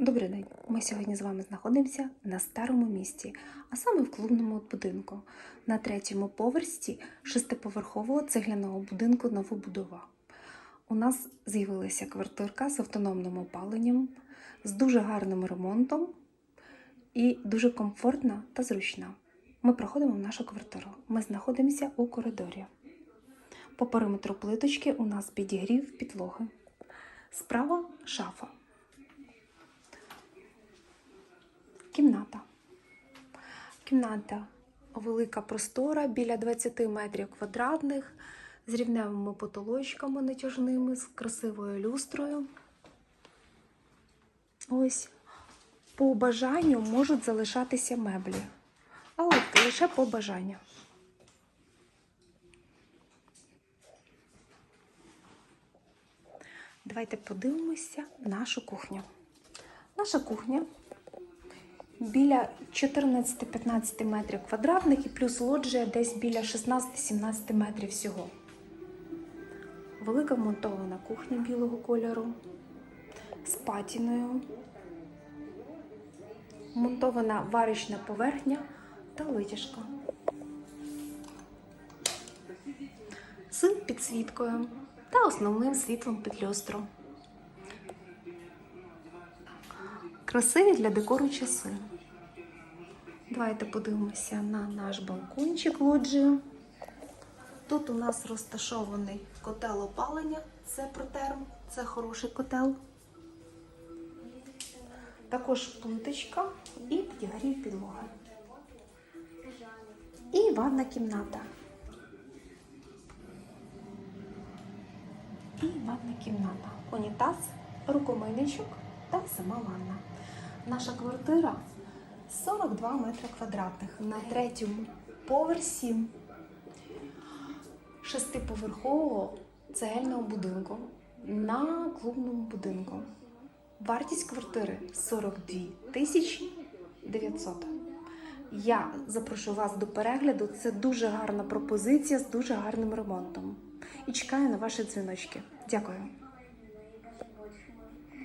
Добрий день. Ми сьогодні з вами знаходимося на старому місті, а саме в клубному будинку, на третьому поверсі шестиповерхового цегляного будинку новобудова. У нас з'явилася квартирка з автономним опаленням, з дуже гарним ремонтом і дуже комфортна та зручна. Ми проходимо в нашу квартиру. Ми знаходимося у коридорі. По периметру плиточки у нас підігрів підлоги. Справа шафа. Кімната. Кімната велика простора біля 20 метрів квадратних, з рівневими потолочками натяжними, з красивою люстрою. Ось по бажанню можуть залишатися меблі, але лише по бажанню. Давайте подивимося нашу кухню. Наша кухня біля 14-15 метрів квадратних і плюс лоджія десь біля 16-17 метрів всього. Велика вмонтована кухня білого кольору з патіною, монтована варочна поверхня та витяжка. З підсвіткою та основним світлом під люстру. Красиві для декору часи. Давайте подивимося на наш балкончик лоджію. Тут у нас розташований котел опалення, це протерм, це хороший котел. Також плиточка і підігрів підлоги. І ванна кімната. І ванна кімната. Унітаз, рукомийничок та сама ванна. Наша квартира 42 метри квадратних на третьому поверсі шестиповерхового цегельного будинку на клубному будинку. Вартість квартири 42 тисячі 900. Я запрошую вас до перегляду. Це дуже гарна пропозиція з дуже гарним ремонтом. І чекаю на ваші дзвіночки. Дякую.